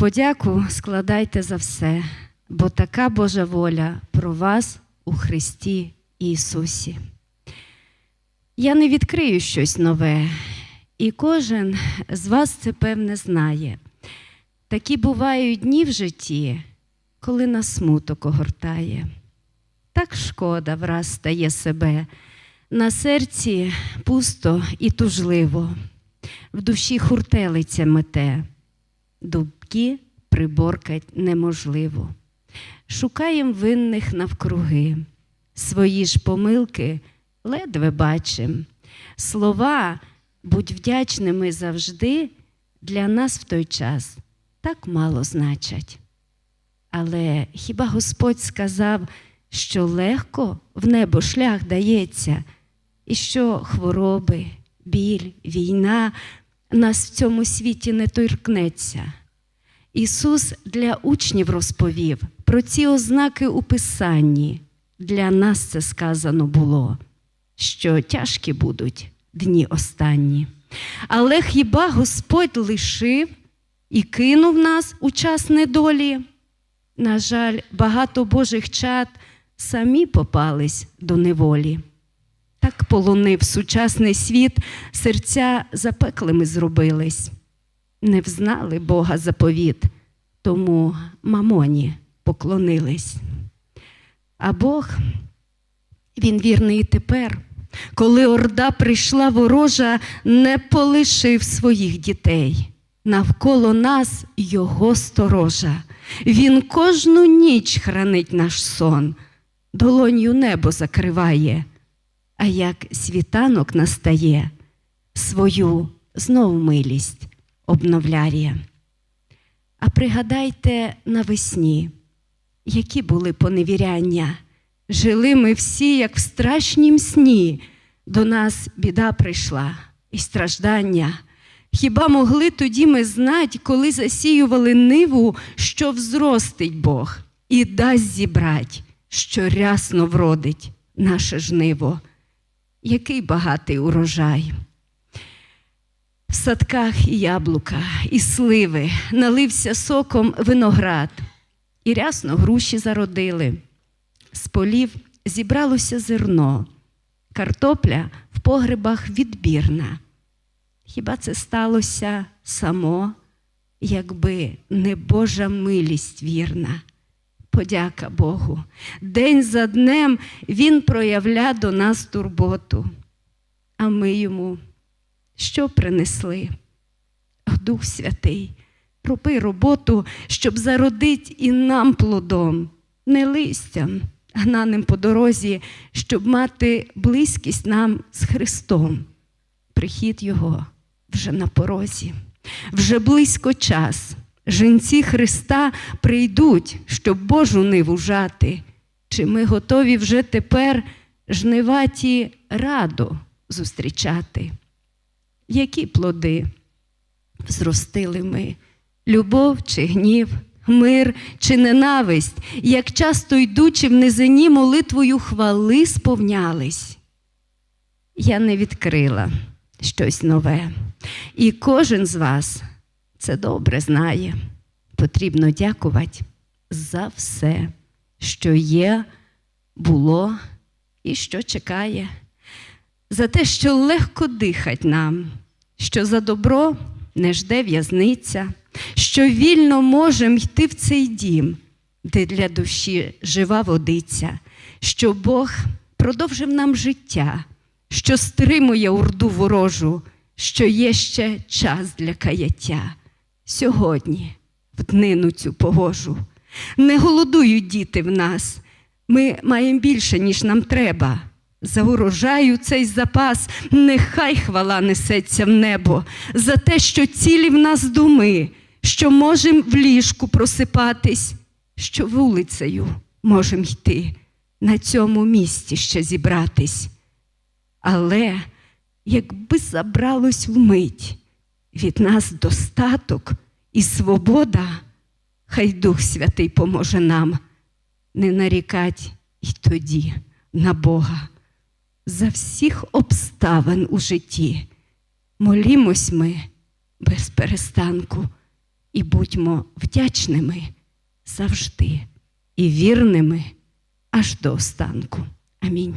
Подяку складайте за все, бо така Божа воля про вас у Христі Ісусі. Я не відкрию щось нове, і кожен з вас це певне знає. Такі бувають дні в житті, коли нас смуток огортає. Так шкода враз стає себе, на серці пусто і тужливо, в душі хуртелиця мете, дубки приборкать неможливо. Шукаєм винних навкруги, свої ж помилки ледве бачим. Слова будь вдячними завжди для нас в той час так мало значать. Але хіба Господь сказав, що легко в небо шлях дається, і що хвороби, біль, війна нас в цьому світі не торкнеться? Ісус для учнів розповів про ці ознаки у Писанні. Для нас це сказано було, що тяжкі будуть дні останні. Але хіба Господь лишив і кинув нас у час недолі? На жаль, багато Божих чад самі попались до неволі. Так полонив сучасний світ, серця запеклими зробились, не взнали Бога заповіт, тому мамоні поклонились. А Бог, Він вірний тепер, коли орда прийшла ворожа, не полишив своїх дітей. Навколо нас Його сторожа. Він кожну ніч хранить наш сон, долонью небо закриває, а як світанок настає, свою знов милість обновляє. А пригадайте навесні, які були поневіряння. Жили ми всі, як в страшнім сні. До нас біда прийшла і страждання. Хіба могли тоді ми знати, коли засіювали ниву, що взростить Бог і дасть зібрать, що рясно вродить наше жниво? Який багатий урожай. В садках і яблука, і сливи налився соком виноград, і рясно груші зародили. З полів зібралося зерно, картопля в погребах відбірна. Хіба це сталося само, якби не Божа милість вірна? Подяка Богу. День за днем Він проявля до нас турботу, а ми йому що принесли? Дух Святий, роби роботу, щоб зародить і нам плодом, не листям, гнаним по дорозі, щоб мати близькість нам з Христом. Прихід Його вже на порозі, вже близько час. Жінці Христа прийдуть, щоб Божу ниву жати. Чи ми готові вже тепер жниваті радо зустрічати? Які плоди зростили ми? Любов чи гнів, мир чи ненависть, як часто йдучи в низині молитвою хвали сповнялись? Я не відкрила щось нове. І кожен з вас це добре знає. Потрібно дякувати за все, що є, було і що чекає, за те, що легко дихать нам, що за добро не жде в'язниця, що вільно можемо йти в цей дім, де для душі жива водиця, що Бог продовжив нам життя, що стримує урду ворожу, що є ще час для каяття. Сьогодні, в днину цю погожу, не голодують діти в нас. Ми маємо більше, ніж нам треба. За урожаю цей запас, нехай хвала несеться в небо, за те, що цілі в нас думи, що можемо в ліжку просипатись, що вулицею можемо йти, на цьому місці ще зібратись. Але якби забралось вмить від нас достаток і свобода, хай Дух Святий поможе нам не нарікать і тоді на Бога. За всіх обставин у житті молімось ми без перестанку, і будьмо вдячними завжди і вірними аж до останку. Амінь.